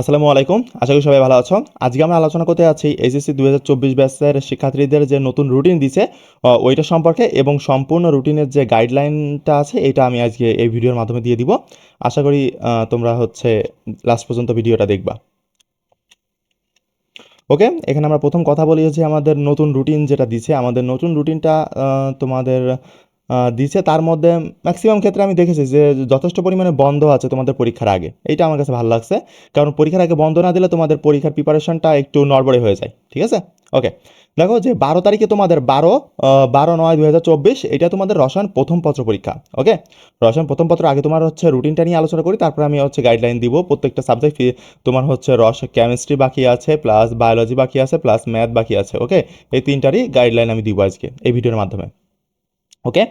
আসসালামু আলাইকুম, আশা করি সবাই ভালো আছো। আজকে আমরা আলোচনা করতে যাচ্ছি এইচএসসি দু হাজার চব্বিশ ব্যাচের শিক্ষার্থীদের যে নতুন রুটিন দিছে ওইটা সম্পর্কে এবং সম্পূর্ণ রুটিনের যে গাইডলাইনটা আছে, এটা আমি আজকে এই ভিডিওর মাধ্যমে দিয়ে দিব। আশা করি তোমরা হচ্ছে লাস্ট পর্যন্ত ভিডিওটা দেখবা। ওকে এখানে আমরা প্রথম কথা বলি যে আমাদের নতুন রুটিন যেটা দিছে। আমাদের নতুন রুটিনটা তোমাদের দিছে। তার মধ্যে ম্যাক্সিমাম ক্ষেত্রে আমি দেখেছি যে যথেষ্ট পরিমাণে বন্ধ আছে তোমাদের পরীক্ষার আগে। এইটা আমার কাছে ভালো লাগছে। কারণ পরীক্ষার আগে বন্ধ না দিলে তোমাদের পরীক্ষার প্রিপারেশনটা একটু নড়বড়ে হয়ে যায়। ঠিক আছে? ওকে দেখো যে বারো তারিখে তোমাদের বারো বারো নয় দু হাজার চব্বিশ, এটা তোমাদের রসায়ন প্রথম পত্র পরীক্ষা। ওকে রসায়ন প্রথম পত্র আগে তোমার হচ্ছে রুটিনটা নিয়ে আলোচনা করি, তারপর আমি হচ্ছে গাইডলাইন দিব। প্রত্যেকটা সাবজেক্ট তোমার হচ্ছে রস কেমিস্ট্রি বাকি আছে প্লাস বায়োলজি বাকি আছে প্লাস ম্যাথ বাকি আছে। ওকে এই তিনটারই গাইডলাইন আমি দিব আজকে এই ভিডিওর মাধ্যমে। ওকে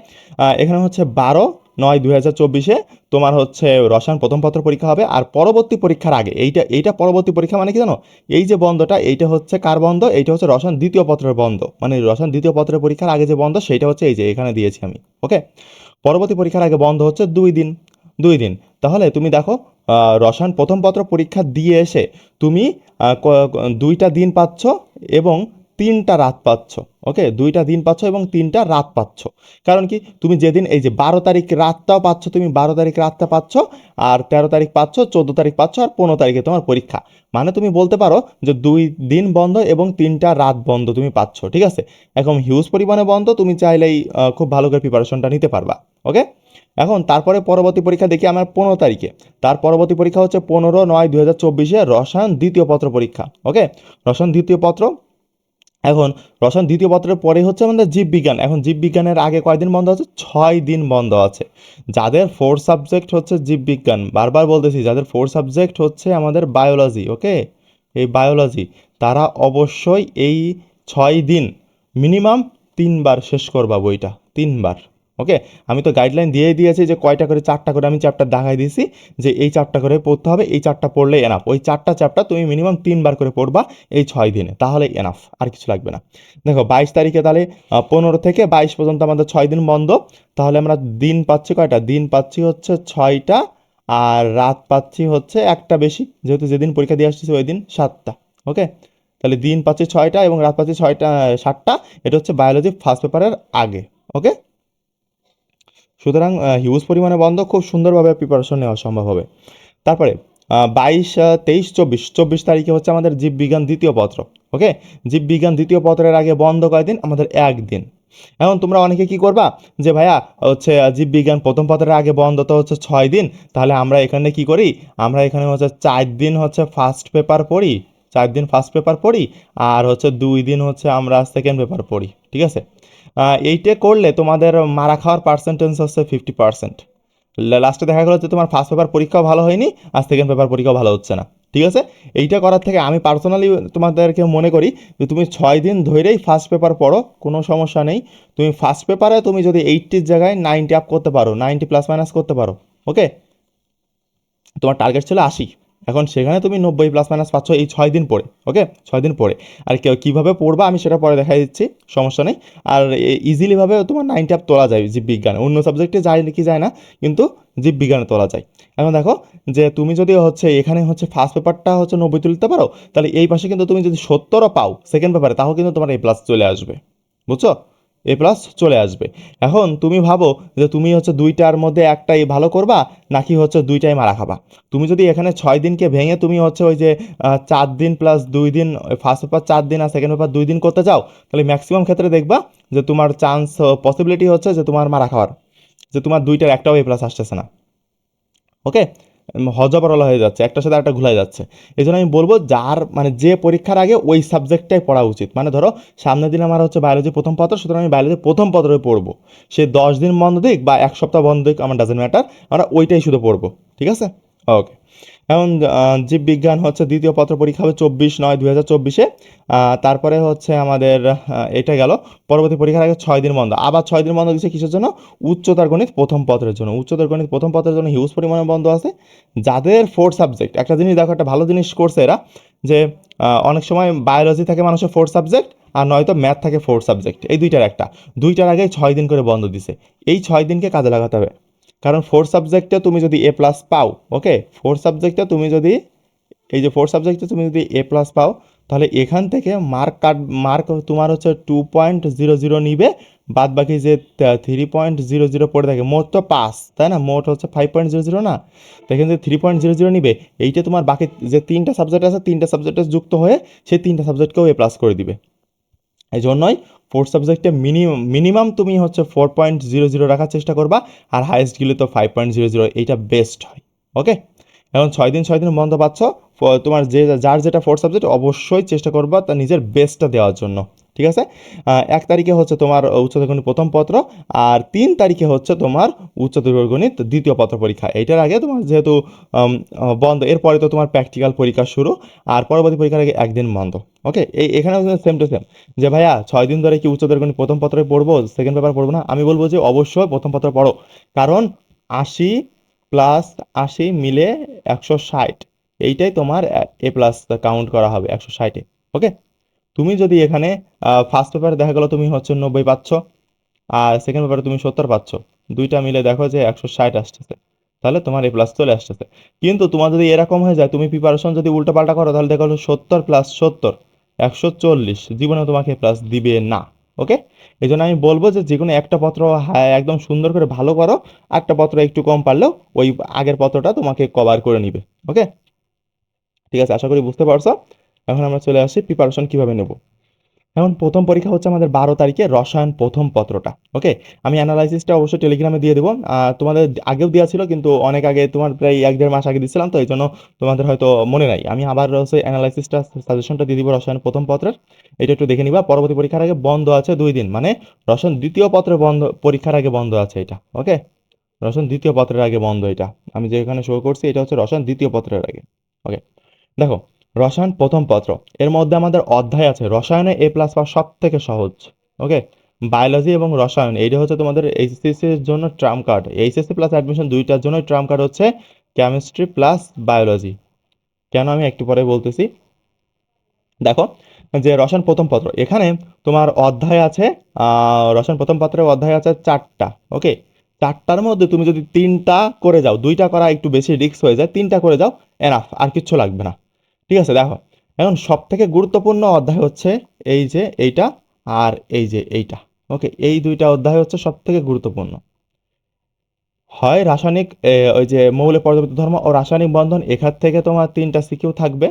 এখানে হচ্ছে বারো, নয়, দুই হাজার চব্বিশে তোমার হচ্ছে রসায়ন প্রথম পত্র পরীক্ষা হবে আর পরবর্তী পরীক্ষার আগে। এইটা এইটা পরবর্তী পরীক্ষা মানে কি জানো? এই যে বন্ধটা, এইটা হচ্ছে কার বন্ধ? এইটা হচ্ছে রসায়ন দ্বিতীয় পত্রের বন্ধ। মানে রসায়ন দ্বিতীয় পত্রের পরীক্ষার আগে যে বন্ধ, সেইটা হচ্ছে এই যে এখানে দিয়েছি আমি। ওকে পরবর্তী পরীক্ষার আগে বন্ধ হচ্ছে দুই দিন। দুই দিন। তাহলে তুমি দেখো রসায়ন প্রথম পত্র পরীক্ষা দিয়ে এসে তুমি দুইটা দিন পাচ্ছ এবং তিনটা রাত পাচ্ছ, ওকে? দুইটা দিন পাচ্ছ এবং তিনটা রাত পাচ্ছ। কারণ কি? তুমি যেদিন এই যে বারো তারিখ রাতটাও পাচ্ছ, তুমি বারো তারিখ রাতটা পাচ্ছ আর তেরো তারিখ পাচ্ছ, চোদ্দ তারিখ পাচ্ছ আর পনেরো তারিখে তোমার পরীক্ষা। মানে তুমি বলতে পারো যে দুই দিন বন্ধ এবং তিনটা রাত বন্ধ তুমি পাচ্ছ, ঠিক আছে? এখন হিউজ পরিমাণে বন্ধ, তুমি চাইলেই খুব ভালো করে প্রিপারেশনটা নিতে পারবা, ওকে? এখন তারপরে পরবর্তী পরীক্ষা দেখি আমার পনেরো তারিখে। তার পরবর্তী পরীক্ষা হচ্ছে পনেরো নয় দুই হাজার চব্বিশে রসায়ন দ্বিতীয় পত্র পরীক্ষা, ওকে? রসায়ন দ্বিতীয় পত্র এখন রসায়ন দ্বিতীয় পত্রের পরে হচ্ছে আমাদের জীববিজ্ঞান। এখন জীববিজ্ঞানের আগে কয়দিন বন্ধ আছে? ছয় দিন বন্ধ আছে। যাদের ফোর সাবজেক্ট হচ্ছে জীববিজ্ঞান, বারবার বলতেছি, যাদের ফোর সাবজেক্ট হচ্ছে আমাদের বায়োলজি ওকে এই বায়োলজি তারা অবশ্যই এই ছয় দিন মিনিমাম তিনবার শেষ করবা বইটা, তিনবার। ওকে আমি তো গাইডলাইন দিয়েই দিয়েছি যে কয়টা করে, চারটা করে, আমি চ্যাপ্টার দেখাই দিয়েছি যে এই চারটা করে পড়তে হবে, এই চারটা পড়লে এনাফ ওই চারটা চ্যাপ্টার তুমি মিনিমাম তিনবার করে পড়বা এই ছয় দিনে, তাহলে এনাফ আর কিছু লাগবে না। দেখো, বাইশ তারিখে তাহলে পনেরো থেকে বাইশ পর্যন্ত আমাদের ছয় দিন বন্ধ। তাহলে আমরা দিন পাচ্ছি কয়টা? দিন পাচ্ছি হচ্ছে ছয়টা, আর রাত পাচ্ছি হচ্ছে একটা বেশি, যেহেতু যেদিন পরীক্ষা দিয়ে আসতেছি ওই দিন সাতটা ওকে তাহলে দিন পাচ্ছি ছয়টা এবং রাত পাচ্ছি ছয়টা, সাতটা, এটা হচ্ছে বায়োলজি ফার্স্ট পেপারের আগে ওকে সুতরাং হিউজ পরিমাণে বন্ধ, খুব সুন্দরভাবে প্রিপারেশন নেওয়া সম্ভব হবে। তারপরে বাইশ তেইশ, চব্বিশ চব্বিশ তারিখে হচ্ছে আমাদের জীববিজ্ঞান দ্বিতীয় পত্র ওকে জীববিজ্ঞান দ্বিতীয় পত্রের আগে বন্ধ কয়দিন? আমাদের একদিন। এখন তোমরা অনেকে কি করবা? যে ভাইয়া, হচ্ছে জীববিজ্ঞান প্রথম পত্রের আগে বন্ধ তো হচ্ছে ছয় দিন, তাহলে আমরা এখানে কি করি? আমরা এখানে হচ্ছে চার দিন হচ্ছে ফার্স্ট পেপার পড়ি, চার দিন ফার্স্ট পেপার পড়ি, আর হচ্ছে দুই দিন হচ্ছে আমরা সেকেন্ড পেপার পড়ি, ঠিক আছে? এইটা করলে তোমাদের মারা খাওয়ার পার্সেন্টেজ হচ্ছে ফিফটি পার্সেন্ট লাস্টে দেখা গেলো যে তোমার ফার্স্ট পেপার পরীক্ষাও ভালো হয়নি, আর সেকেন্ড পেপার পরীক্ষাও ভালো হচ্ছে না। ঠিক আছে? এইটা করার থেকে আমি পার্সোনালি তোমাদেরকে মনে করি যে তুমি ছয় দিন ধরেই ফার্স্ট পেপার পড়ো, কোনো সমস্যা নেই। তুমি ফার্স্ট পেপারে তুমি যদি এইটটির জায়গায় নাইনটি আপ করতে পারো নাইনটি প্লাস মাইনাস করতে পারো ওকে তোমার টার্গেট ছিল আশি। এখন সেখানে তুমি নব্বই প্লাস মাইনাস পাচ্ছ এই ছয় দিন পরে ওকে ছয় দিন পরে। আর কীভাবে পড়বা আমি সেটা পরে দেখা দিচ্ছি, সমস্যা নেই। আর ইজিলিভাবে তোমার নাইনটি আপ তোলা যায় জীববিজ্ঞানে। অন্য সাবজেক্টে যায় কি যায় না, কিন্তু জীববিজ্ঞানে তোলা যায়। এখন দেখো যে তুমি যদি হচ্ছে এখানে হচ্ছে ফার্স্ট পেপারটা হচ্ছে নব্বই তুলতে পারো, তাহলে এই পাশে কিন্তু তুমি যদি সত্তরও পাও সেকেন্ড পেপারে তাহলে কিন্তু তোমার এ প্লাস চলে আসবে। বুঝছ? এ প্লাস চলে আসবে। এখন তুমি ভাবো যে তুমি হচ্ছে দুইটার মধ্যে একটাই ভালো করবা, নাকি হচ্ছে দুইটাই মারা খাবা? তুমি যদি এখানে ছয় দিনকে ভেঙে তুমি হচ্ছে ওই যে চার দিন প্লাস দুই দিন ফার্স্ট পেপার চার দিন আর সেকেন্ড পেপার দুই দিন করতে চাও, তাহলে ম্যাক্সিমাম ক্ষেত্রে দেখবা যে তোমার চান্স পসিবিলিটি হচ্ছে যে তোমার মারা খাওয়ার, যে তোমার দুইটার একটাও এ প্লাস আসতেছে না। ওকে হজবরলা হয়ে যাচ্ছে, একটার সাথে একটা ঘুলাই যাচ্ছে। এই জন্য আমি বলব, যার মানে যে পরীক্ষার আগে ওই সাবজেক্টটাই পড়া উচিত। মানে ধরো, সামনের দিন আমার হচ্ছে বায়োলজি প্রথম পত্র, সুতরাং আমি বায়োলজি প্রথম পত্রে পড়ব। সে দশ দিন বন্ধ দিক বা এক সপ্তাহ বন্ধ দিক, আমার ডাজেন্ট ম্যাটার আমরা ওইটাই শুধু পড়ব। ঠিক আছে? ওকে আহ, জীববিজ্ঞান হচ্ছে দ্বিতীয় পত্র পরীক্ষা হবে চব্বিশ নয় দুই হাজার চব্বিশে। তারপরে হচ্ছে আমাদের এটা গেল পরবর্তী পরীক্ষার আগে ছয় দিন বন্ধ। আবার ছয় দিন বন্ধ দিচ্ছে কিসের জন্য? উচ্চতর গণিত প্রথম পত্রের জন্য। উচ্চতর গণিত প্রথম পত্রের জন্য হিউজ পরিমাণে বন্ধ আছে। যাদের ফোর সাবজেক্ট একটা জিনিস দেখো একটা ভালো জিনিস করছে এরা যে অনেক সময় বায়োলজি থাকে মানুষের ফোর সাবজেক্ট আর নয়তো ম্যাথ থাকে ফোর সাবজেক্ট এই দুইটার একটা। দুইটার আগে ছয় দিন করে বন্ধ দিছে। এই ছয় দিনকে কাজে লাগাতে হবে। কারণ ফোর সাবজেক্টে তুমি যদি এ প্লাস পাও ওকে ফোর সাবজেক্টে তুমি যদি, এই যে ফোর সাবজেক্টে তুমি যদি এ প্লাস পাও, তাহলে এখান থেকে মার্ক কাট মার্ক তোমার হচ্ছে টু পয়েন্ট জিরো জিরো নিবে, বাদ বাকি যে থ্রি পয়েন্ট জিরো জিরো পড়ে থাকে, মোট তো পাস তাই না? মোট হচ্ছে ফাইভ পয়েন্ট জিরো জিরো না? তো এখানে যে থ্রি পয়েন্ট জিরো জিরো নিবে, এইটা তোমার বাকি যে তিনটা সাবজেক্ট আছে, তিনটা সাবজেক্টে যুক্ত হয়ে, সেই তিনটা সাবজেক্টকেও এ প্লাস করে দিবে। এই জন্যই ফোর্থ সাবজেক্টে মিনিমাম মিনিমাম তুমি হচ্ছে ফোর পয়েন্ট জিরো জিরো রাখার চেষ্টা করবা, আর হাইস্ট গেলে তো ফাইভ পয়েন্ট জিরো জিরো এইটা বেস্ট হয় ওকে এখন ছয় দিন ছয় দিন বন্ধ পাচ্ছ তোমার যে, যার যেটা ফোর সাবজেক্ট অবশ্যই চেষ্টা করবা তার নিজের বেস্টটা দেওয়ার জন্য। ঠিক আছে? এক তারিখে হচ্ছে তোমার উচ্চতর গণিত প্রথম পত্র আর তিন তারিখে হচ্ছে তোমার উচ্চতর গণিত দ্বিতীয় পত্র পরীক্ষা। এটার আগে তোমার যেহেতু বন্ধ, এরপরে তো তোমার প্র্যাকটিক্যাল পরীক্ষা শুরু আর পরবর্তী পরীক্ষার আগে একদিন বন্ধ। ওকে এই, এখানেও সেম টু সেম যে ভাইয়া, ছয় দিন ধরে কি উচ্চতর গণিত প্রথম পত্রে পড়ব সেকেন্ড পেপার পড়ব না? আমি বলব যে অবশ্যই প্রথম পত্র পড়ো। কারণ আশি প্লাস আশি মিলে একশো ষাট। এইটাই তোমার, এ প্লাস কাউন্ট করা হবে একশো ষাটে। ওকে তুমি যদি এখানে ফার্স্ট পেপারে দেখা গেলো তুমি হচ্ছে নব্বই পাচ্ছ, আর সেকেন্ড পেপারে তুমি সত্তর পাচ্ছ। দুইটা মিলে দেখো যে একশো ষাট আসতেছে। তাহলে তোমার এ প্লাস চলে আসতেছে। কিন্তু তোমার যদি এরকম হয়ে যায়, তুমি প্রিপারেশন যদি উল্টোপাল্টা করো, তাহলে দেখো সত্তর প্লাস সত্তর, একশো চল্লিশ। জীবনে তোমাকে প্লাস দিবে না ওকে এই জন্য আমি বলব যে যে কোনো একটা পত্র একদম সুন্দর করে ভালো করো, একটা পত্র একটু কম পারলেও ওই আগের পত্রটা তোমাকে কভার করে নিবে ওকে ঠিক আছে, আশা করি বুঝতে পারছ। এখন আমরা চলে আসি প্রিপারেশন কীভাবে নেব। এখন প্রথম পরীক্ষা হচ্ছে আমাদের বারো তারিখে রসায়ন প্রথম পত্রটা ওকে আমি অ্যানালাইসিসটা অবশ্যই টেলিগ্রামে দিয়ে দেবো। তোমাদের আগেও দেওয়া ছিল, কিন্তু অনেক আগে তোমার প্রায় এক দেড় মাস আগে দিচ্ছিলাম তো এই জন্য তোমাদের হয়তো মনে নাই। আমি আবার হচ্ছে অ্যানালাইসিসটা সাজেশনটা দিয়ে দিব রসায়ন প্রথম পত্রের। এটা একটু দেখে নিবা। পরবর্তী পরীক্ষার আগে বন্ধ আছে দুই দিন মানে রসায়ন দ্বিতীয় পত্রে বন্ধ, পরীক্ষার আগে বন্ধ আছে এটা ওকে রসায়ন দ্বিতীয় পত্রের আগে বন্ধ এটা। আমি যেখানে শো করছি, এটা হচ্ছে রসায়ন দ্বিতীয় পত্রের আগে ওকে দেখো রসায়ন প্রথম পত্র। এর মধ্যে আমাদের অধ্যায় আছে, রসায়নে এ প্লাস পাওয়া সব থেকে সহজ। ওকে বায়োলজি এবং রসায়ন, এইটা হচ্ছে তোমাদের এইচএসসি এর জন্য trump card HSC plus admission দুইটার জন্য ট্রাম কার্ড হচ্ছে কেমিস্ট্রি প্লাস বায়োলজি কেন আমি একটু পরে বলতেছি? দেখো, যে রসায়ন প্রথম পত্র, এখানে তোমার অধ্যায় আছে রসায়ন প্রথম পত্রের অধ্যায় আছে চারটা। ওকে চারটার মধ্যে তুমি যদি তিনটা করে যাও, দুইটা করা একটু বেশি রিস্ক হয়ে যায়, তিনটা করে যাও এনাফ আর কিচ্ছু লাগবে না। ঠিক আছে, দেখো। এখন সব থেকে গুরুত্বপূর্ণ অধ্যায় হচ্ছে এই যে এইটা আর এই যে এইটা। ওকে, এই দুইটা অধ্যায় হচ্ছে সব থেকে গুরুত্বপূর্ণ। হয় রাসায়নিক ওই যে মৌলে পর্যাপ্ত ধর্ম ও রাসায়নিক বন্ধন, এখান থেকে তোমার তিনটা সিকিউ থাকবে।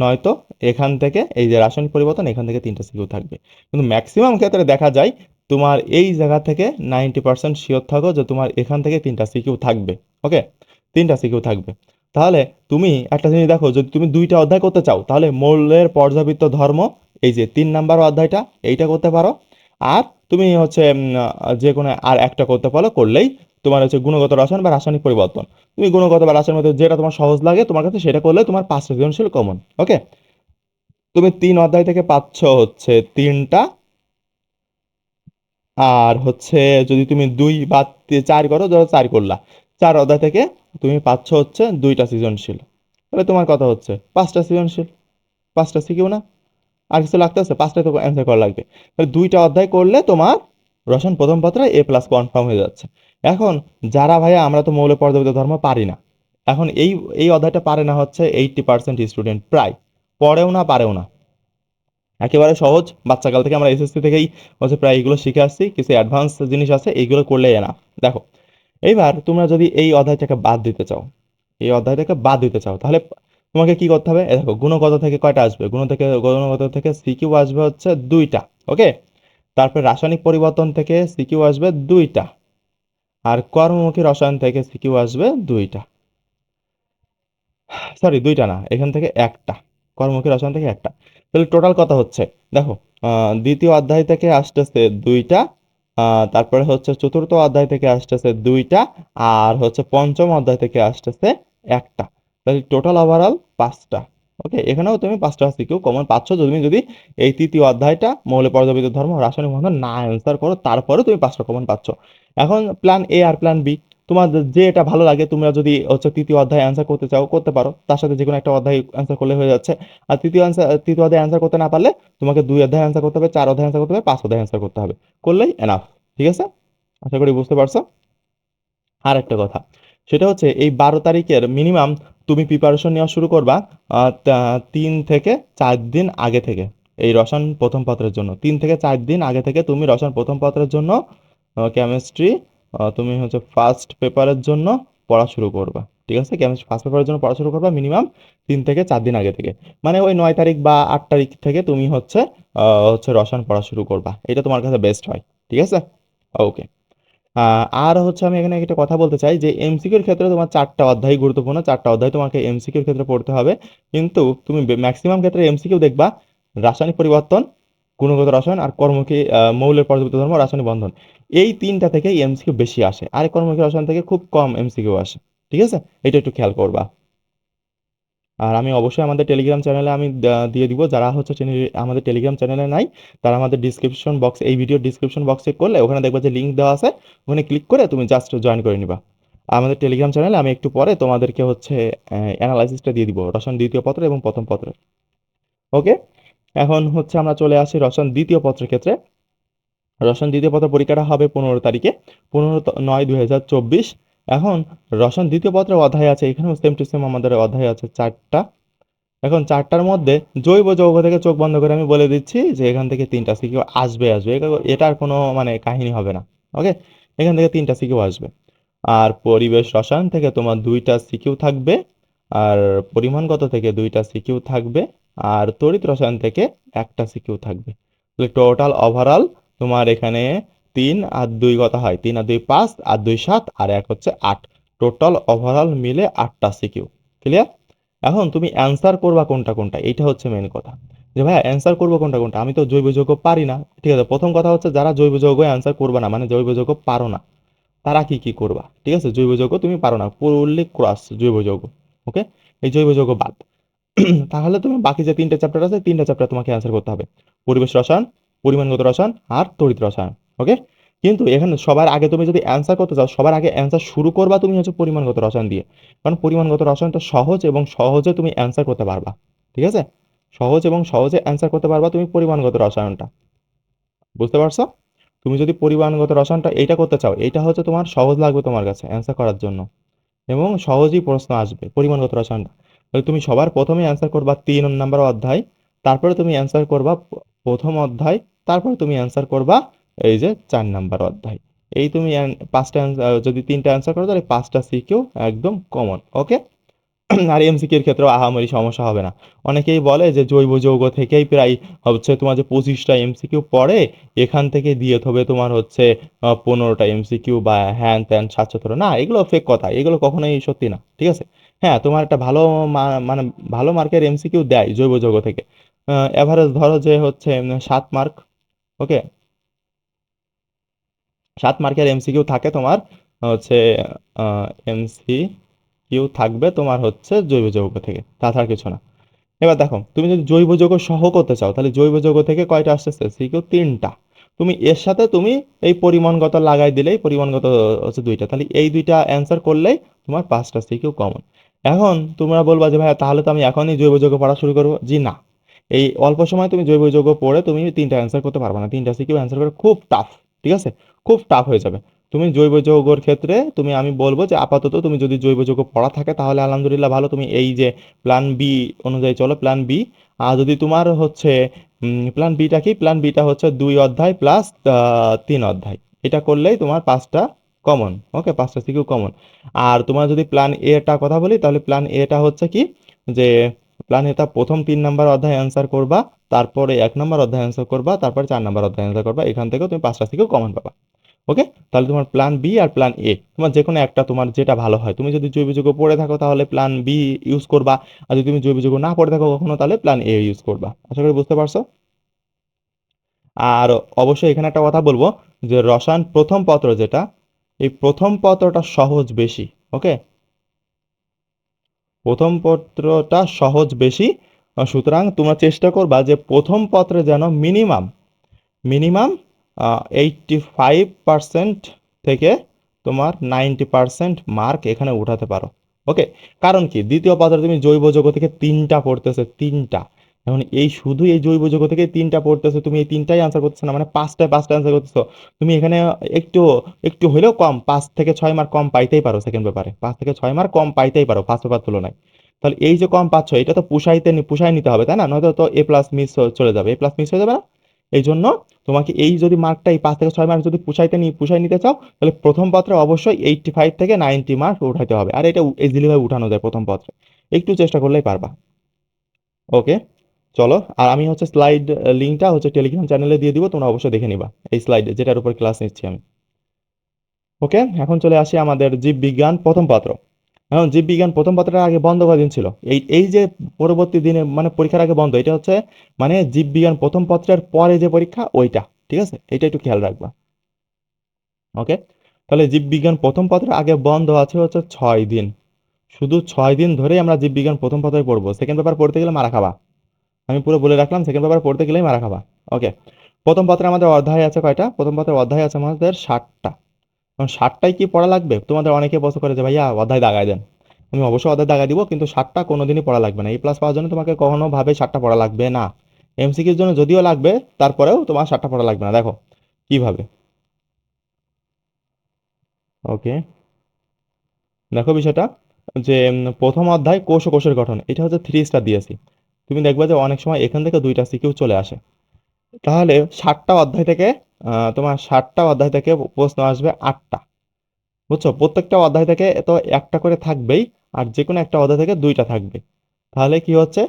নয়তো এখান থেকে এই যে রাসায়নিক পরিবর্তন, এখান থেকে তিনটা সিকিউ থাকবে। কিন্তু ম্যাক্সিমাম ক্ষেত্রে দেখা যায় তোমার এই জায়গা থেকে নাইনটি পার্সেন্ট শিওর থাকো যে তোমার এখান থেকে তিনটা সিকিউ থাকবে। ওকে, তিনটা সিকিউ থাকবে। তাহলে তুমি একটা জিনিস দেখো, যদি তুমি দুইটা অধ্যায় করতে চাও, তাহলে মৌলের পর্যাবৃত্ত ধর্ম, এই যে তিন নাম্বার অধ্যায়টা, এইটা করতে পারো। আর তুমি হচ্ছে যে কোনো আর একটা করতে পারো, করলেই তোমার হচ্ছে গুণগত রসায়ন বা রাসায়নিক পরিবর্তন। তুমি গুণগত বা রাসায়নিক যেটা তোমার সহজ লাগে, তোমার কাছে সেটা করলে তোমার পাঁচ সৃজনশীল কমন ওকে তুমি তিন অধ্যায় থেকে পাচ্ছ হচ্ছে তিনটা। আর হচ্ছে যদি তুমি দুই বা চার করো, ধরো চার করলা। চার অধ্যায় থেকে তুমি পাচ্ছ হচ্ছে দুইটা সৃজনশীল। তাহলে তোমার কথা হচ্ছে, পাঁচটা সৃজনশীল, পাঁচটা শিখেও না। আর কিছু লাগতেছে পাঁচটা তো অ্যান্সার করা লাগবে। তাহলে দুইটা অধ্যায় করলে তোমার রসায়ন প্রথম পত্রে এ প্লাস কনফার্ম হয়ে যাচ্ছে। এখন, যারা ভাইয়া, আমরা তো মৌলিক পর্যাবৃত ধর্ম পারি না। এখন এই এই অধ্যায়টা পারে না হচ্ছে এইটটি পার্সেন্ট স্টুডেন্ট প্রায়। পড়েও না, পারেও না। একেবারে সহজ। বাচ্চাকাল থেকে আমরা এসএসসি থেকেই হচ্ছে প্রায় এগুলো শিখে আসছি। কিছু অ্যাডভান্স জিনিস আছে, এইগুলো করলেই না দেখো এইবার তোমরা যদি এই অধ্যায়টাকে বাদ দিতে চাও, এই অধ্যায়টাকে বাদ দিতে চাও, তাহলে তোমাকে কি করতে হবে? দেখো, গুণগত থেকে কয়টা আসবে? গুণ থেকে, গুণগত থেকে সিকিউ আসবে হচ্ছে দুইটা ওকে তারপরে রাসায়নিক পরিবর্তন থেকে সিকিউ আসবে দুইটা, আর কর্মমুখী রসায়ন থেকে সিকিউ আসবে দুইটা। সরি দুইটা না, এখান থেকে একটা, কর্মমুখী রসায়ন থেকে একটা। তাহলে টোটাল কথা হচ্ছে? দেখো দ্বিতীয় অধ্যায় থেকে আসতেছে দুইটা তারপরে হচ্ছে চতুর্থ অধ্যায় থেকে আসতেছে দুইটা, আর হচ্ছে পঞ্চম অধ্যায় থেকে আসতেছে একটা। তাহলে টোটাল ওভারঅল পাঁচটা। ওকে এখানেও তুমি পাঁচটা সিকিউ কমন পাচ্ছ। তুমি যদি এই তৃতীয় অধ্যায়টা মৌল পর্যাপিত ধর্ম, রাসায়নিক বন্ধন না অ্যান্সার করো তারপরে তুমি পাঁচটা কমন পাচ্ছ। এখন প্ল্যান এ আর প্ল্যান বি তোমার যে এটা ভালো লাগে, তোমরা যদি হচ্ছে তৃতীয় অধ্যায় অ্যান্সার করতে চাও, করতে পারো। তার সাথে যে কোনো একটা অধ্যায় অ্যান্সার করলে হয়ে যাচ্ছে। আর তৃতীয় অ্যান্সার তৃতীয় অধ্যায় অ্যান্সার করতে না পারলে তোমাকে দুই অধ্যায় অ্যান্সার করতে হবে, চার অধ্যায় অ্যান্সার করতে হবে, পাঁচ অধ্যায় অ্যান্সার করতে হবে। করলেই এনাফ ঠিক আছে? আশা করি বুঝতে পারছ? আর একটা কথা, সেটা হচ্ছে এই বারো তারিখের মিনিমাম তুমি প্রিপারেশন নেওয়া শুরু করবা তিন থেকে চার দিন আগে থেকে এই রসায়ন প্রথম পত্রের জন্য। তিন থেকে চার দিন আগে থেকে তুমি রসায়ন প্রথম পত্রের জন্য কেমিস্ট্রি তুমি হচ্ছে ফার্স্ট পেপারের জন্য পড়া শুরু করবা, ঠিক আছে? কেমিস্ট্রি ফার্স্ট পেপারের জন্য পড়া শুরু করবা মিনিমাম তিন থেকে চার দিন আগে থেকে। মানে ওই নয় তারিখ বা আট তারিখ থেকে তুমি হচ্ছে হচ্ছে রসায়ন পড়া শুরু করবা। এটা তোমার কাছে বেস্ট হয়, ঠিক আছে? ওকে আর হচ্ছে আমি এখানে একটা কথা বলতে চাই যে এমসিকিউর ক্ষেত্রে তোমার চারটা অধ্যায় গুরুত্বপূর্ণ, চারটা অধ্যায় তোমাকে এমসিকিউর ক্ষেত্রে পড়তে হবে। কিন্তু তুমি ম্যাক্সিমাম ক্ষেত্রে এমসিকিউ দেখবা, রাসায়নিক পরিবর্তন গুণগত রসায়ন আর কর্মকে মৌলের পর্যাপ্ত ধর্ম, রাসায়নিক বন্ধন। এই তিনটা থেকে এমসিকিউ বেশি আসে। আর কর্মকে রসায়ন থেকে খুব কম এমসিকিউ আসে। ঠিক আছে? এটা একটু খেয়াল করবা। আর আমি অবশ্যই আমাদের টেলিগ্রাম চ্যানেলে আমি দিয়ে দিব। যারা হচ্ছে আমাদের টেলিগ্রাম চ্যানেলে নাই, তারা আমাদের ডিসক্রিপশন বক্স এই ভিডিও ডিসক্রিপশন বক্স করলে ওখানে দেখবা যে লিঙ্ক দেওয়া আছে। ওখানে ক্লিক করে তুমি জাস্ট জয়েন করে নিবা। আমাদের টেলিগ্রাম চ্যানেলে আমি একটু পরে তোমাদেরকে হচ্ছে অ্যানালাইসিসটা দিয়ে দিব। রসায়ন দ্বিতীয় পত্র এবং প্রথম পত্র। ওকে এখন হচ্ছে আমরা চলে আসি রসায়ন দ্বিতীয় পত্রের ক্ষেত্রে। রসায়ন দ্বিতীয় পত্র পরীক্ষাটা হবে পনেরো তারিখে, পনেরো নয় দুই এখন রসায়ন দ্বিতীয় পত্রের অধ্যায় আছে, এখানেও সেম টু সেম আমাদের অধ্যায় আছে চারটা। এখন চারটার মধ্যে জৈব যৌগ থেকে চোখ বন্ধ করে আমি বলে দিচ্ছি যে এখান থেকে তিনটা সিকিউ আসবে আসবে। এটার কোনো মানে কাহিনী হবে না ওকে এখান থেকে তিনটা সিকিউ আসবে। আর পরিবেশ রসায়ন থেকে তোমার দুইটা সিকিউ থাকবে, আর পরিমাণগত থেকে দুইটা সিকিউ থাকবে। আর তড়িৎ রসায়ন থেকে একটা সিকিউ থাকবে। তাহলে টোটাল ওভারঅল তোমার এখানে তিন আর দুই কথা হয়? তিন আর দুই পাঁচ, আর দুই সাত, আর এক হচ্ছে আট। টোটাল ওভারঅল মিলে আটটা সিকিউ ক্লিয়ার এখন তুমি অ্যান্সার করবা কোনটা কোনটা? এইটা হচ্ছে মেন কথা। যে ভাই অ্যান্সার করব কোনটা কোনটা? আমি তো জৈব যৌগ পারি না। ঠিক আছে, প্রথম কথা হচ্ছে যারা জৈব যৌগ অ্যান্সার করবে না মানে জৈব যৌগ পারো না, তারা কি কি করবা? ঠিক আছে, জৈব যৌগ তুমি পারো না। পুরোলি ক্রস জৈব যৌগ ওকে এই জৈব যৌগ বাদ। তাহলে তুমি বাকি যে তিনটা চ্যাপ্টার আছে, তিনটা চ্যাপ্টার তোমাকে অ্যান্সার করতে হবে। পরিবেশ রসায়ন, পরিমাণগত রসায়ন আর তড়িৎ রসায়ন ওকে কিন্তু এখানে সবার আগে তুমি যদি অ্যান্সার করতে চাও, সবার আগে অ্যান্সার শুরু করবা তুমি হচ্ছে পরিমাণগত রসায়ন দিয়ে। কারণ পরিমাণগত রসায়নটা সহজ এবং সহজে তুমি অ্যান্সার করতে পারবা, ঠিক আছে? সহজ এবং সহজে অ্যান্সার করতে পারবা তুমি পরিমাণগত রসায়নটা। বুঝতে পারছ? তুমি যদি পরিমাণগত রসায়নটা এইটা করতে চাও, এইটা হচ্ছে তোমার সহজ লাগবে তোমার কাছে অ্যান্সার করার জন্য। এবং সহজেই প্রশ্ন আসবে পরিমাণগত রসায়নটা। তাহলে তুমি সবার প্রথমে অ্যান্সার করবা তিন নাম্বার অধ্যায়, তারপরে তুমি অ্যান্সার করবা প্রথম অধ্যায়, তারপরে তুমি অ্যান্সার করবা এই যে চার নাম্বার অধ্যায়। এই তুমি পাঁচটা যদি তিনটা অ্যান্সার করো তাহলে পাঁচটা সিকিউ একদম কমন ওকে আর এমসিকিউর ক্ষেত্রেও আহামরি সমস্যা হবে না। অনেকেই বলে যে জৈব যৌগ থেকেই প্রায় হচ্ছে তোমার যে পঁচিশটা এমসিকিউ পড়ে, এখান থেকে দিয়ে হবে তোমার হচ্ছে পনেরোটা এমসিকিউ বা হ্যান ত্যান সাতশো না, এগুলো ফেক কথা, এগুলো কখনোই সত্যি না, ঠিক আছে? হ্যাঁ তোমার একটা ভালো মানে ভালো মার্কের এমসিকিউ দেয় জৈব যৌগ থেকে। এভারেজ ধরো যে হচ্ছে সাত মার্ক ওকে সাত মার্কের এমসিকিউ থাকে তোমার, হচ্ছে এমসি কিউ থাকবে তোমার হচ্ছে জৈব যৌগ থেকে তাছাড়া কিছু না। এবার দেখো, তুমি যদি জৈব যৌগ সহ করতে চাও, তাহলে জৈব যৌগ থেকে কয়টা আসতেছে সিকিউ তিনটা। তুমি এর সাথে তুমি এই পরিমাণগত লাগাই দিলেই পরিমাণগত হচ্ছে দুইটা। তাহলে এই দুইটা অ্যান্সার করলেই তোমার পাঁচটা সি সিকিউ কমন এখন তোমরা বলবা যে, ভাইয়া, তাহলে তো আমি এখনই জৈব যৌগ পড়া শুরু করব? জি, না। এই অল্প সময় তুমি জৈব যৌগ পড়ে তুমি তিনটা অ্যান্সার করতে পারবে না। তিনটা সিকিউ অ্যান্সার করে খুব টাফ ঠিক আছে? খুব টাফ হয়ে যাবে। তুমি জৈব যৌগর ক্ষেত্রে তুমি, আমি বলব যে, আপাতত তুমি যদি জৈব যৌগ পড়া থাকে, তাহলে আলহামদুলিল্লাহ ভালো। তুমি এই যে প্ল্যান বি অনুযায়ী চলো প্ল্যান বি আর যদি তোমার হচ্ছে প্ল্যান বিটা কি? প্ল্যান বিটা হচ্ছে দুই অধ্যায় প্লাস তিন অধ্যায়। এটা করলেই তোমার পাঁচটা কমন ওকে পাঁচটা সিকিউ কমন আর তোমার যদি প্ল্যান এটা কথা বলি, তাহলে প্ল্যান এটা হচ্ছে কি? যে প্ল্যান এটা প্রথম তিন নাম্বার অধ্যায় অ্যান্সার করবা, তারপরে এক নাম্বার অধ্যায় অ্যান্সার করবা, তারপরে চার নাম্বার অধ্যায় অ্যান্সার করবা, এখান থেকেও তুমি পাঁচটা সিকিউ কমন পাবা ওকে তাহলে তোমার প্ল্যান বি আর প্ল্যান এ তোমার যে কোনো একটা তোমার যেটা ভালো হয়। তুমি যদি জৈব যৌগ পড়ে থাকো, তাহলে প্ল্যান বি ইউজ করবা, আর যদি তুমি জৈব যৌগ না পড়ে থাকো কখনো, তাহলে প্ল্যান এ ইউজ করবা। আশা করি বুঝতে পারছ? আর অবশ্যই এখানে একটা কথা বলব, যে রসায়ন প্রথম পত্র যেটা এই প্রথম পত্রটা সহজ বেশি ওকে প্রথম পত্রটা সহজ বেশি সুতরাং তোমরা চেষ্টা করবা যে প্রথম পত্রে যেন minimum minimum eighty five percent থেকে তোমার নাইনটি পার্সেন্ট মার্ক এখানে উঠাতে পারো ওকে কারণ কি? দ্বিতীয় পত্রে তুমি জৈব যৌগ থেকে তিনটা পড়তেছে, তিনটা। এখন এই শুধু এই জৈব যৌগ থেকে তিনটা পড়তেছে, তুমি এই তিনটাই আনসার করতেছো না মানে পাঁচটায় পাঁচটা আনসার করতেছো। তুমি এখানে একটু একটু হলেও কম, পাঁচ থেকে ছয় মার্ক কম পাইতেই পারো সেকেন্ড পেপারে পাঁচ থেকে ছয় মার্ক কম পাইতেই পারো ফার্স্ট পেপার তুলনায়। তাহলে এই যে কম পাচ্ছ, এটা তো পুষাইতে পুষাই নিতে হবে, তাই না? নয়তো তো এ প্লাস মিস চলে যাবে এ প্লাস মিস হয়ে যাবে না। এই জন্য তোমাকে এই যদি মার্কটা এই পাঁচ থেকে ছয় মার্ক যদি পুষাইতে নিয়ে পুষাই নিতে চাও, তাহলে প্রথম পত্রে অবশ্যই এইটটি ফাইভ থেকে নাইনটি মার্ক উঠাইতে হবে। আর এটা ইজিলি ভাবে উঠানো যায় প্রথম পত্রে। একটু চেষ্টা করলেই পারবা। ওকে চলো, আর আমি হচ্ছে স্লাইড লিঙ্কটা হচ্ছে টেলিগ্রাম চ্যানেলে দিয়ে দিব, তোমরা অবশ্যই দেখে নিবা এই স্লাইড যেটার উপর ক্লাস নিচ্ছি আমি। ওকে এখন চলে আসি আমাদের জীববিজ্ঞান প্রথম পাত্র। এখন জীববিজ্ঞান প্রথম পাত্রটা আগে বন্ধ কদিন ছিল। এই এই যে পরবর্তী দিনে মানে পরীক্ষার আগে বন্ধ, এটা হচ্ছে মানে জীববিজ্ঞান প্রথম পত্রের পরে যে পরীক্ষা, ওইটা, ঠিক আছে? এটা একটু খেয়াল রাখবা। ওকে তাহলে জীববিজ্ঞান প্রথম পত্রের আগে বন্ধ আছে হচ্ছে ছয় দিন। শুধু ছয় দিন ধরেই আমরা জীববিজ্ঞান প্রথম পত্রে পড়ব। সেকেন্ড পেপার পড়তে গেলে মারা খাবা। আমি পুরো বলে রাখলাম সেকেন্ড পেপার পড়তে গেলেই মারা খাবা। ওকে প্রথম পত্রে আমাদের অধ্যায় আছে কয়টা? প্রথম পত্রের অধ্যায় আছে আমাদের ষাটটা। কারণ ষাটটাই কি পড়া লাগবে? তোমাদের অনেকে প্রশ্ন করে যে ভাইয়া, অধ্যায় দাগায় দেন। আমি অবশ্যই অধ্যায় দাগায় দিব, কিন্তু ষাটটা কোনোদিনই পড়া লাগবে না। এই প্লাস পাওয়ার জন্য তোমাকে কখনো ভাবে ষাটটা পড়া লাগবে না। এমসিকিউর জন্য যদিও লাগবে, তারপরেও তোমার ষাটটা পড়া লাগবে না। দেখো, কীভাবে? ওকে দেখো বিষয়টা, যে প্রথম অধ্যায় কোষ ও কোষের গঠন। এটা হচ্ছে থ্রি স্টার দিয়েছি তুমি দেখবে যে অনেক সময় এখান থেকে দুইটা সিকিউ চলে আসে। তাহলে ষাটটা অধ্যায় থেকে তোমার ষাটটা অধ্যায় থেকে প্রশ্ন আসবে আটটা। বুঝছ? প্রত্যেকটা অধ্যায় থেকে তো একটা করে থাকবেই, আর যে কোনো একটা অধ্যায় থেকে দুইটা থাকবে। তাহলে কি হচ্ছে?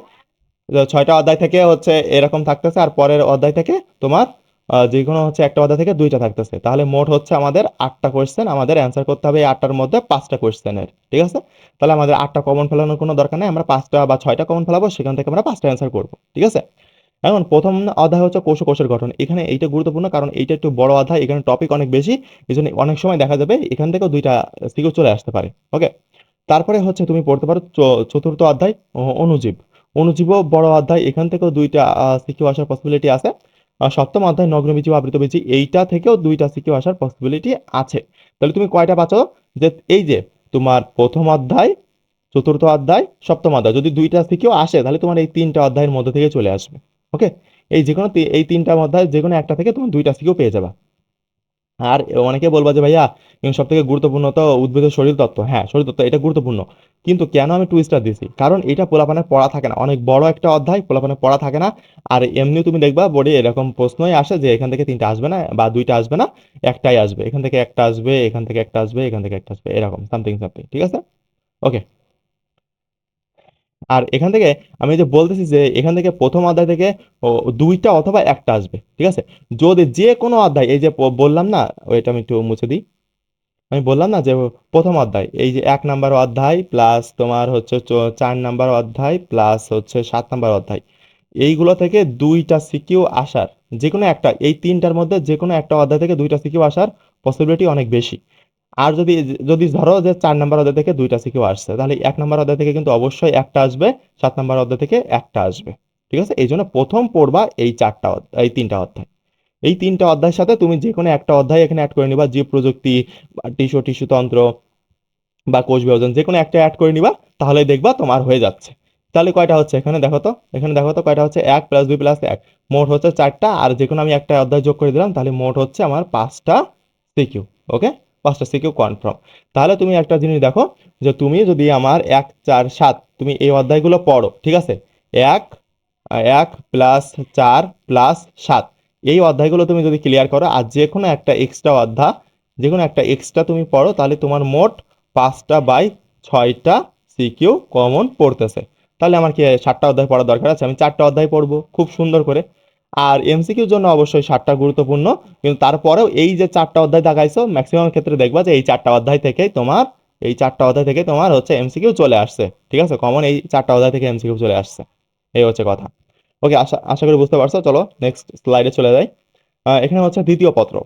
ছয়টা অধ্যায় থেকে হচ্ছে এরকম থাকতেছে, আর পরের অধ্যায় থেকে তোমার যে কোনো হচ্ছে একটা অধ্যায় থেকে দুইটা থাকতেছে। তাহলে মোট হচ্ছে আমাদের আটটা কোয়েশ্চেন আমাদের অ্যান্সার করতে হবে এই আটটার মধ্যে পাঁচটা কোয়েশ্চেনের ঠিক আছে? তাহলে আমাদের আটটা কমন ফেলানোর কোনো দরকার নেই, আমরা পাঁচটা বা ছয়টা কমন ফেলাবো, সেখান থেকে আমরা পাঁচটা অ্যান্সার করব, ঠিক আছে? এখন প্রথম অধ্যায় হচ্ছে কোষ কোষের গঠন, এখানে এইটা গুরুত্বপূর্ণ কারণ এইটা একটু বড় অধ্যায় এখানে টপিক অনেক বেশি, এই জন্য অনেক সময় দেখা যাবে এখান থেকেও দুইটা সিকিউ চলে আসতে পারে ওকে তারপরে হচ্ছে তুমি পড়তে পারো চতুর্থ অধ্যায় অনুজীব। অনুজীবও বড় অধ্যায়, এখান থেকেও দুইটা সিকিউ আসার পসিবিলিটি আছে। সপ্তম অধ্যায় নগ্ন বীজ আবৃত বীজ এইটা থেকেও দুইটা সিকিউ আসার পসিবিলিটি আছে। তাহলে তুমি কয়টা পাচ্ছ? যে এই যে তোমার প্রথম অধ্যায়, চতুর্থ অধ্যায়, সপ্তম অধ্যায়, যদি দুইটা সিকিউ আসে, তাহলে তোমার এই তিনটা অধ্যায়ের মধ্যে থেকে চলে আসবে। ওকে এই যে কোনো এই তিনটা অধ্যায় যে কোনো একটা থেকে তুমি দুইটা সিকিউ পেয়ে যাবা। আর অনেকে বলবা যে, ভাইয়া সব থেকে গুরুত্বপূর্ণ তো উদ্ভিদের শরীর তত্ত্ব। হ্যাঁ শরীর তত্ত্ব এটা গুরুত্বপূর্ণ। কিন্তু কেন আমি টু স্টার দিছি? কারণ এটা পোলাপানে পড়া থাকে না। অনেক বড় একটা অধ্যায় পোলাপানে পড়া থাকে না। আর এমনি তুমি দেখবা বোর্ডে এরকম প্রশ্নই আসে যে, এখান থেকে তিনটা আসবে না বা দুইটা আসবে না, একটাই আসবে। এখান থেকে একটা আসবে, এখান থেকে একটা আসবে, এখান থেকে একটা আসবে। এরকম সামথিং সামথিং ঠিক আছে? ওকে আর এখান থেকে আমি যে বলতেছি যে এখান থেকে প্রথম অধ্যায় থেকে দুইটা অথবা একটা আসবে, ঠিক আছে? যদি যে কোনো অধ্যায়, এই যে বললাম না, ওইটা আমি একটু মুছে দিই। আমি বললাম না যে প্রথম অধ্যায়, এই যে এক নাম্বার অধ্যায় প্লাস তোমার হচ্ছে চার নাম্বার অধ্যায় প্লাস হচ্ছে সাত নাম্বার অধ্যায়, এইগুলো থেকে দুইটা সিকিউ আসার যে কোনো একটা, এই তিনটার মধ্যে যে কোনো একটা অধ্যায় থেকে দুইটা সিকিউ আসার পসিবিলিটি অনেক বেশি। আর যদি যদি ধরো যে চার নাম্বার অধ্যায় থেকে দুইটা সিকিউ আসছে, তাহলে এক নাম্বার অধ্যায় থেকে কিন্তু অবশ্যই একটা আসবে, সাত নাম্বার অধ্যায় থেকে একটা আসবে, ঠিক আছে? এই জন্য প্রথম পড়বা এই চারটা অধ্যায়, এই তিনটা অধ্যায়। এই তিনটা অধ্যায়ের সাথে তুমি যে কোনো একটা অধ্যায় এখানে অ্যাড করে নিবা, জীব প্রযুক্তি টিস্যু টিস্যু তন্ত্র, বা কোষ বিভাজন, যে কোনো একটা অ্যাড করে নিবা তাহলে দেখবা তোমার হয়ে যাচ্ছে। তাহলে কয়টা হচ্ছে এখানে দেখো তো? এখানে দেখো তো কয়টা হচ্ছে? এক প্লাস দুই প্লাস এক। মোট হচ্ছে চারটা, আর যে কোনো আমি একটা অধ্যায় যোগ করে দিলাম, তাহলে মোট হচ্ছে আমার পাঁচটা সিকিউ ওকে পাঁচটা সিকিউ কনফার্ম তাহলে তুমি একটা জিনিস দেখো, যে তুমি যদি আমার এক, চার, সাত, তুমি এই অধ্যায়গুলো পড়ো, ঠিক আছে? এক এক প্লাস চার প্লাস সাত, এই অধ্যায়গুলো তুমি যদি ক্লিয়ার করো, আর যে কোনো একটা এক্সট্রা অধ্যায়, যে কোনো একটা এক্সট্রা তুমি পড়ো, তাহলে তোমার মোট পাঁচটা বাই ছয়টা সিকিউ কমন পড়তেছে। তাহলে আমার কি সাতটা অধ্যায় পড়ার দরকার আছে? আমি চারটা অধ্যায় পড়ব, খুব সুন্দর করে। আর এমসিকিউর জন্য অবশ্যই সাতটা গুরুত্বপূর্ণ। কিন্তু তারপরেও এই যে চারটা অধ্যায় দেখাইছো ম্যাক্সিমাম ক্ষেত্রে দেখবা যে এই চারটা অধ্যায় থেকে তোমার, এই চারটা অধ্যায় থেকে তোমার হচ্ছে এমসিকিউ চলে আসছে। ঠিক আছে? কমন এই চারটা অধ্যায় থেকে এমসিকিউ চলে আসছে। এই হচ্ছে কথা। ওকে আশা আশা করি বুঝতে পারছ। চলো নেক্সট স্লাইডে চলে যাই। এখানে হচ্ছে দ্বিতীয় পত্র।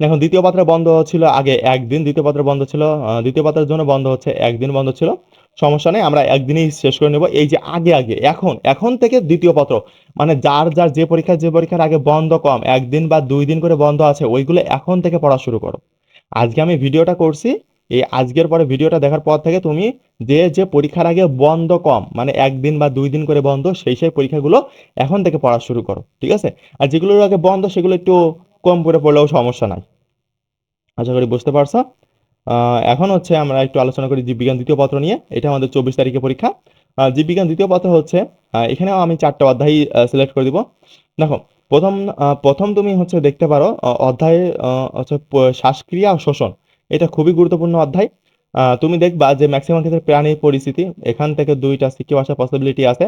এখন দ্বিতীয় পত্র বন্ধ ছিল আগে একদিন। দ্বিতীয় পত্র বন্ধ ছিল দ্বিতীয় পাত্রের জন্য বন্ধ হচ্ছে একদিন বন্ধ ছিল। সমস্যা নেই, আমরা একদিনেই শেষ করে নেব। এই যে আগে আগে, এখন এখন থেকে দ্বিতীয় পত্র মানে যার যার যে পরীক্ষা, যে পরীক্ষার আগে বন্ধ কম, একদিন বা দুই দিন করে বন্ধ আছে, ওইগুলো এখন থেকে পড়া শুরু করো। আজকে আমি ভিডিওটা করছি, এই আজকের পরে ভিডিওটা দেখার পর থেকে তুমি যে যে পরীক্ষার আগে বন্ধ কম মানে একদিন বা দুই দিন করে বন্ধ, সেই সেই পরীক্ষাগুলো এখন থেকে পড়া শুরু করো, ঠিক আছে? আর যেগুলোর আগে বন্ধ, সেগুলো একটু কম করে পড়লেও সমস্যা নাই। আশা করি বুঝতে পারছ? এখন হচ্ছে আমরা একটু আলোচনা করি জীববিজ্ঞান দ্বিতীয় পত্র নিয়ে। এটা আমাদের চব্বিশ তারিখে পরীক্ষা। জীববিজ্ঞান দ্বিতীয় পত্র হচ্ছে এখানেও আমি চারটা অধ্যায় সিলেক্ট করে দিব। দেখো, প্রথম প্রথম তুমি হচ্ছে দেখতে পারো অধ্যায় হচ্ছে শ্বাসক্রিয়া ও শোষণ। এটা খুবই গুরুত্বপূর্ণ অধ্যায়। তুমি দেখবা যে ম্যাক্সিমাম ক্ষেত্রে প্রাণীর পরিস্থিতি, এখান থেকে দুইটা সিকিউ আসার পসিবিলিটি আছে।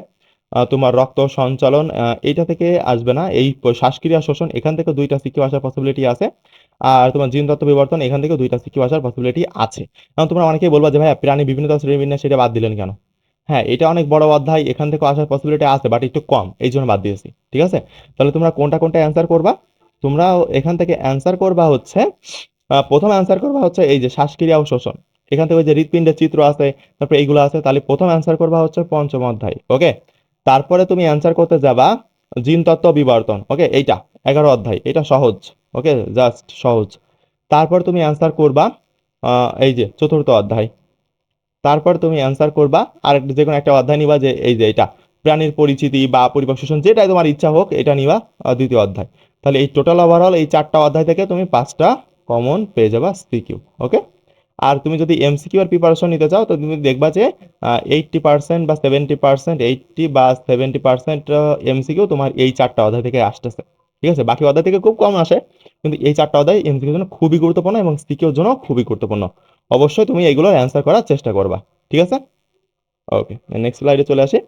তোমার রক্ত সঞ্চালন এইটা থেকে আসবে না। এই শ্বাসক্রিয়া শোষণ, এখান থেকে দুইটা সিকিউ আসার পসিবিলিটি আছে। আর তোমার জিনতত্ত্ব বিবর্তন, এখান থেকে দুইটা সিকিউ আসার পসিবিলিটি আছে। এখন তোমরা অনেকেই বলবা যে ভাই প্রাণী বিভিন্ন শ্রেণীবিন্যাস, সেটা বাদ দিলেন কেন? হ্যাঁ এটা অনেক বড় অধ্যায়, এখান থেকে আসার পসিবিলিটি আছে বাট একটু কম, এই জন্য বাদ দিয়েছি, ঠিক আছে? তাহলে তোমরা কোনটা কোনটা অ্যান্সার করবা? তোমরা এখান থেকে অ্যান্সার করবা হচ্ছে প্রথম অ্যান্সার করবা হচ্ছে এই যে শ্বাসক্রিয়া ও শোষণ। এখান থেকে যে হৃৎপিণ্ডের চিত্র আছে, তারপরে এইগুলো আছে, তাহলে প্রথম অ্যান্সার করবা হচ্ছে পঞ্চম অধ্যায় ওকে তারপরে তুমি অ্যান্সার করতে যাবা জিনতত্ত্ব বিবর্তন ওকে এইটা, এগারো অধ্যায়, এটা সহজ। ওকে জাস্ট সহজ। তারপর তুমি অ্যান্সার করবা এই যে চতুর্থ অধ্যায়। তারপর তুমি অ্যান্সার করবা আর যে কোনো একটা অধ্যায় নিবা যে, এই যে এটা, প্রাণীর পরিচিতি বা পরিবেশ শোষণ যেটাই তোমার ইচ্ছা হোক, এটা নিবা দ্বিতীয় অধ্যায়। তাহলে এই টোটাল ওভারঅল এই চারটা অধ্যায় থেকে তুমি পাঁচটা কমন পেয়ে যাবা সিকিউ ওকে আর তুমি যদি এমসিকিউ এর প্রিপারেশন নিতে চাও, তো তুমি দেখবা যে এইটটি পার্সেন্ট বা সেভেন্টি পার্সেন্ট এইটটি বা সেভেন্টি পার্সেন্ট এমসিকিউ তোমার এই চারটা অধ্যায় থেকে আসতেছে। ঠিক আছে? বাকি অধ্যায় থেকে খুব কম আসে, কিন্তু এই চারটা অধ্যায় এমসিকিউর জন্য খুবই গুরুত্বপূর্ণ এবং সিকিউর জন্য খুবই গুরুত্বপূর্ণ। অবশ্যই তুমি এগুলোর অ্যান্সার করার চেষ্টা করবা, ঠিক আছে? ওকে নেক্সট স্লাইডে চলে আসি।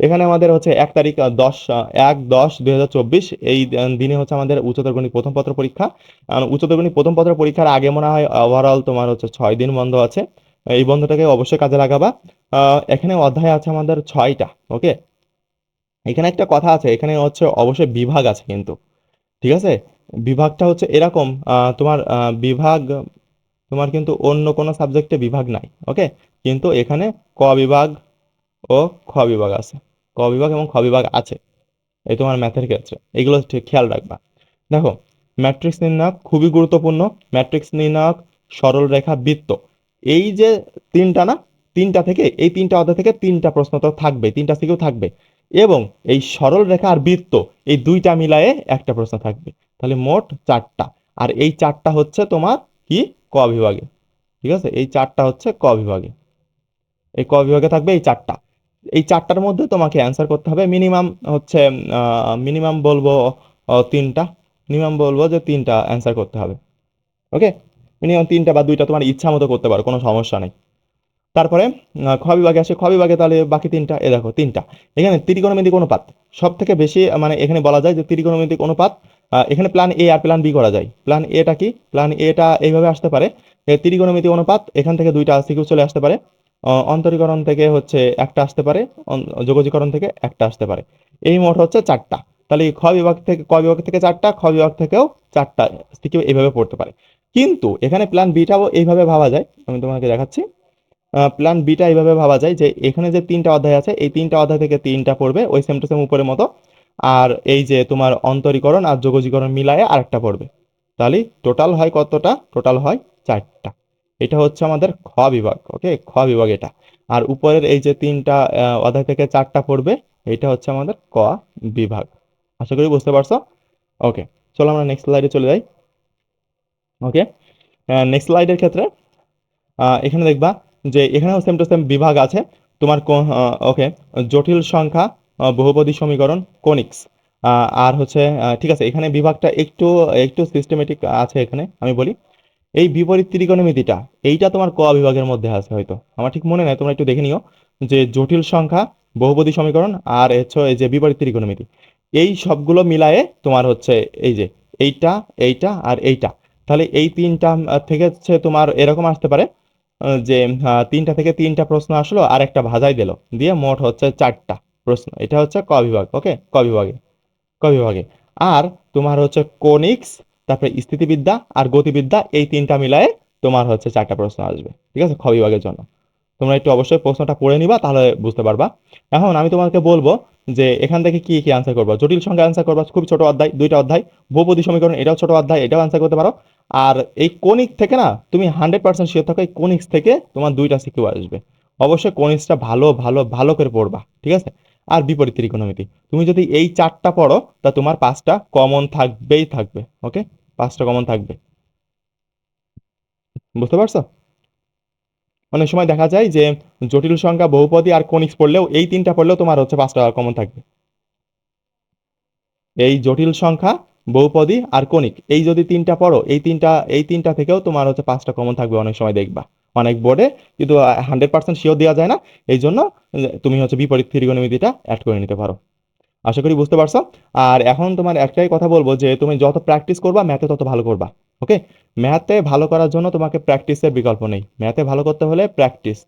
এখানে আমাদের হচ্ছে এক তারিখ দশ এক দশ দুই এই দিনে হচ্ছে আমাদের উচ্চতর গণিত প্রথম পত্র পরীক্ষা। উচ্চতর গণিত প্রথম পত্র পরীক্ষার আগে মনে হয় ওভারঅল তোমার হচ্ছে ছয় দিন বন্ধ আছে। এই বন্ধটাকে অবশ্যই কাজে লাগাবা। এখানে অধ্যায় আছে আমাদের ছয়টা ওকে এখানে একটা কথা আছে, এখানে হচ্ছে অবশ্যই বিভাগ আছে কিন্তু ঠিক আছে? বিভাগটা হচ্ছে এরকম তোমার বিভাগ, তোমার কিন্তু অন্য কোনো সাবজেক্টে বিভাগ নাই ওকে কিন্তু এখানে ক বিভাগ ও খ বিভাগ আছে। ক বিভাগ এবং খ বিভাগ আছে, এই তোমার ম্যাথের ক্ষেত্রে। এগুলো ঠিক খেয়াল রাখবা। দেখো ম্যাট্রিক্স নির্ণায়ক খুবই গুরুত্বপূর্ণ। ম্যাট্রিক্স নির্ণায়ক, সরল রেখা, বৃত্ত। এই যে তিনটা না, তিনটা থেকে, এই তিনটা অধ্যায় থেকে তিনটা প্রশ্ন তো থাকবে তিনটা থেকেও থাকবে। এবং এই সরল রেখা আর বৃত্ত, এই দুইটা মিলায়ে একটা প্রশ্ন থাকবে। তাহলে মোট চারটা। আর এই চারটা হচ্ছে তোমার কি? ক বিভাগে। ঠিক আছে? এই চারটা হচ্ছে ক বিভাগে। এই ক বিভাগে থাকবে এই চারটা। এই চারটার মধ্যে তোমাকে অ্যান্সার করতে হবে মিনিমাম হচ্ছে মিনিমাম বলব তিনটা। মিনিমাম বলব যে তিনটা অ্যান্সার করতে হবে। ওকে মিনিমাম তিনটা বা দুইটা তোমার ইচ্ছা মতো করতে পারো, কোনো সমস্যা নেই। তারপরে খ বিভাগে আসে, খ বিভাগে তাহলে বাকি তিনটা, এ দেখো, তিনটা। এখানে ত্রিকোণমিতিক অনুপাত। সব থেকে বেশি মানে এখানে বলা যায় যে ত্রিকোণমিতিক অনুপাত এখানে প্ল্যান এ আর প্ল্যান বি করা যায়। প্ল্যান এটা কি? প্ল্যান এটা এইভাবে আসতে পারে। ত্রিকোণমিতিক অনুপাত, এখান থেকে দুইটা সিকিউ চলে আসতে পারে। অন্তরীকরণ থেকে হচ্ছে একটা আসতে পারে যোগজীকরণ থেকে একটা আসতে পারে। এই মোট হচ্ছে চারটা। তাহলে খ বিভাগ থেকে, ক বিভাগ থেকে চারটা, খ বিভাগ থেকেও চারটা সিকিউ এইভাবে পড়তে পারে। কিন্তু এখানে প্ল্যান বিটাও এইভাবে ভাবা যায়। আমি তোমাকে দেখাচ্ছি। প্ল্যান বিটা এইভাবে ভাবা যায় যে এখানে যে তিনটা অধ্যায় আছে, এই তিনটা অধ্যায় থেকে তিনটা পড়বে ওই সেম টু সেম উপরের মতো। আর এই যে তোমার অন্তরীকরণ আর যোগজীকরণ মিলায়ে আরেকটা পড়বে। তাহলে টোটাল হয় কতটা? টোটাল হয় চারটা। এটা হচ্ছে আমাদের খ বিভাগ ওকে খ বিভাগ এটা। আর উপরের এই যে তিনটা অধ্যায় থেকে চারটা পড়বে, এটা হচ্ছে আমাদের ক বিভাগ। আশা করি বুঝতে পারছ? ওকে চলো আমরা নেক্সট স্লাইডে চলে যাই। ওকে নেক্সট স্লাইডের ক্ষেত্রে এখানে দেখবা যে এখানেও সেম টু সেম বিভাগ আছে। তোমার ওকে জটিল সংখ্যা বহুপদী সমীকরণ, কোনিক্স। আর হচ্ছে ঠিক আছে, এখানে বিভাগটা একটু একটু সিস্টেমেটিক আছে এখানে, আমি বলি। এই বিপরীত ত্রিকোণমিতিটা, এইটা তোমার ক বিভাগের মধ্যে আছে হয়তো। আমার ঠিক মনে নাই, তোমরা একটু দেখে নিও। যে জটিল সংখ্যা, বহুপদী সমীকরণ, আর হচ্ছে এই যে বিপরীত ত্রিকোণমিতি। এই সবগুলো মিলায়ে তোমার হচ্ছে এই যে এইটা এইটা, আর এইটা। তাহলে এই তিনটা থেকে হচ্ছে তোমার এরকম আসতে পারে। যে তিনটা থেকে তিনটা প্রশ্ন আসলো আর একটা ভাজাই দিল। দিয়ে মোট হচ্ছে চারটা প্রশ্ন। এটা হচ্ছে ক বিভাগ, ওকে? ক বিভাগে ক বিভাগে। আর তোমার হচ্ছে কোনিক্স, তারপরে স্থিতিবিদ্যা আর গতিবিদ্যা, এই তিনটা মিলায়ে তোমার হচ্ছে চারটা প্রশ্ন আসবে। ঠিক আছে? খ বিভাগের জন্য। তোমরা একটু অবশ্যই প্রশ্নটা পড়ে নিবা, তাহলে বুঝতে পারবা। এখন আমি তোমাকে বলব যে এখান থেকে কি কি আনসার করবা। জটিল সংখ্যা আনসার করবা খুব ছোট অধ্যায়, দুইটা অধ্যায়, বহুপদী সমীকরণ, এটাও ছোট অধ্যায়, এটাও আনসার করতে পারো। আর এই কোনিক থেকে না, তুমি হান্ড্রেড পার্সেন্ট শিওর থাকো, এই কোনিক্স থেকে তোমার দুইটা সিকিউ আসবে। অবশ্যই কোনিক্সটা ভালো ভালো ভালো করে পড়বা, ঠিক আছে? আর বিপরীত ত্রিকোণমিতি। তুমি যদি এই চারটা পড়ো, তা তোমার পাঁচটা কমন থাকবেই থাকবে ওকে পাঁচটা কমন থাকবে। বুঝতে পারছ? অনেক সময় দেখা যায় যে জটিল সংখ্যা বহুপদী আর কনিক্স পড়লেও এই তিনটা পড়লেও তোমার হচ্ছে পাঁচটা কমন থাকবে। এই জটিল সংখ্যা, বহুপদী আর কণিক, এই যদি তিনটা পড়ো, এই তিনটা এই তিনটা থেকেও তোমার হচ্ছে পাঁচটা কমন থাকবে অনেক সময় দেখবা। অনেক বোর্ডে কিন্তু হান্ড্রেড পার্সেন্ট শিওর দেওয়া যায় না, এই জন্য তুমি হচ্ছে বিপরীত ত্রিকোণমিতিটা অ্যাড করে নিতে পারো। আশা করি বুঝতে পারছ। আর এখন তোমার একটাই কথা বলব যে, তুমি যত প্র্যাকটিস করবা ম্যাথে তত ভালো করবা। ওকে ম্যাথে ভালো করার জন্য তোমাকে প্র্যাকটিসের বিকল্প নেই। ম্যাথে ভালো করতে হলে প্র্যাকটিস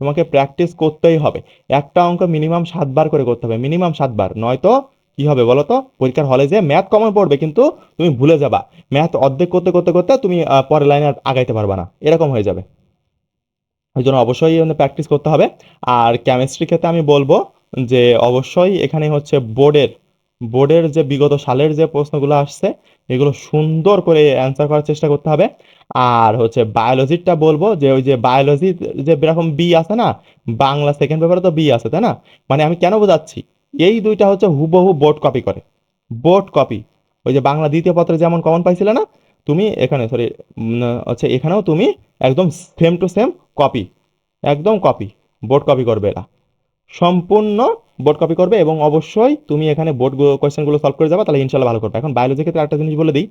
তোমাকে প্র্যাকটিস করতেই হবে। একটা অঙ্ক মিনিমাম সাতবার করে করতে হবে। মিনিমাম সাতবার। নয়তো কি হবে বলো তো পরীক্ষার হলে যে ম্যাথ কমন পড়বে, কিন্তু তুমি ভুলে যাবা। ম্যাথ অর্ধেক করতে করতে করতে তুমি পরের লাইনে আগাইতে পারবা না। এরকম হয়ে যাবে। ওই জন্য অবশ্যই প্র্যাকটিস করতে হবে। আর কেমিস্ট্রি ক্ষেত্রে আমি বলব যে, অবশ্যই এখানে হচ্ছে বোর্ডের বোর্ডের যে বিগত সালের যে প্রশ্নগুলো আসছে, এগুলো সুন্দর করে অ্যান্সার করার চেষ্টা করতে হবে। আর হচ্ছে বায়োলজিটা বলব যে ওই যে বায়োলজি যে এরকম বি আছে না, বাংলা সেকেন্ড পেপারে তো বি আছে, তাই না? মানে আমি কেন বোঝাচ্ছি? এই দুইটা হচ্ছে হুবহু বোর্ড কপি করে। বোর্ড কপি ওই যে বাংলা দ্বিতীয় পত্রে যেমন কমন পাইছিলে না, তুমি এখানে সরি হচ্ছে এখানেও তুমি একদম সেম টু সেম কপি একদম কপি বোর্ড কপি করবে এরা। সম্পূর্ণ বোর্ড কপি করবে এবং অবশ্যই তুমি এখানে বোর্ড কোয়েশ্চেনগুলো সলভ করে যাবে, তাহলে ইনশাল্লাহ ভালো করবে। এখন বায়োলজির ক্ষেত্রে একটা জিনিস বলে দিই।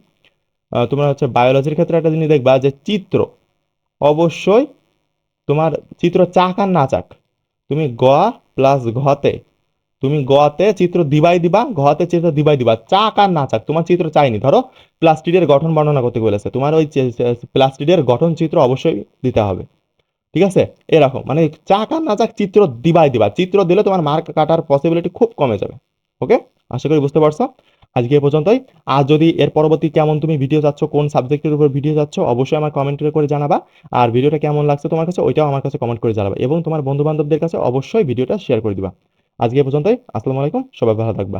তোমরা হচ্ছে বায়োলজির ক্ষেত্রে একটা জিনিস দেখবা যে চিত্র, অবশ্যই তোমার চিত্র চাক আর না চাক, তুমি গ প্লাস ঘতে, তুমি গতে চিত্র দিবাই দিবা, ঘতে চিত্র দিবাই দিবা, চাক আর না চাক, তোমার চিত্র চাইনি। ধরো প্লাস্টিডের গঠন বর্ণনা করতে বলেছে, তোমার ওই প্লাস্টিডের গঠন চিত্র অবশ্যই দিতে হবে। ঠিক আছে? এরকম মানে চাক আর না চাক চিত্র দিবাই দিবা। চিত্র দিলে তোমার মার্ক কাটার পসিবিলিটি খুব কমে যাবে। ওকে আশা করি বুঝতে পারছ? আজকে এ পর্যন্তই। আর যদি এর পরবর্তী কেমন তুমি ভিডিও চাচ্ছ, কোন সাবজেক্টের উপর ভিডিও চাচ্ছ, অবশ্যই আমার কমেন্ট করে জানাবা। আর ভিডিওটা কেমন লাগছে তোমার কাছে, ওইটাও আমার কাছে কমেন্ট করে জানাবা। এবং তোমার বন্ধু বান্ধবদের কাছে অবশ্যই ভিডিওটা শেয়ার করে দিবা। আজকে এ পর্যন্তই। আসসালামু আলাইকুম। সবাই ভালো থাকবা।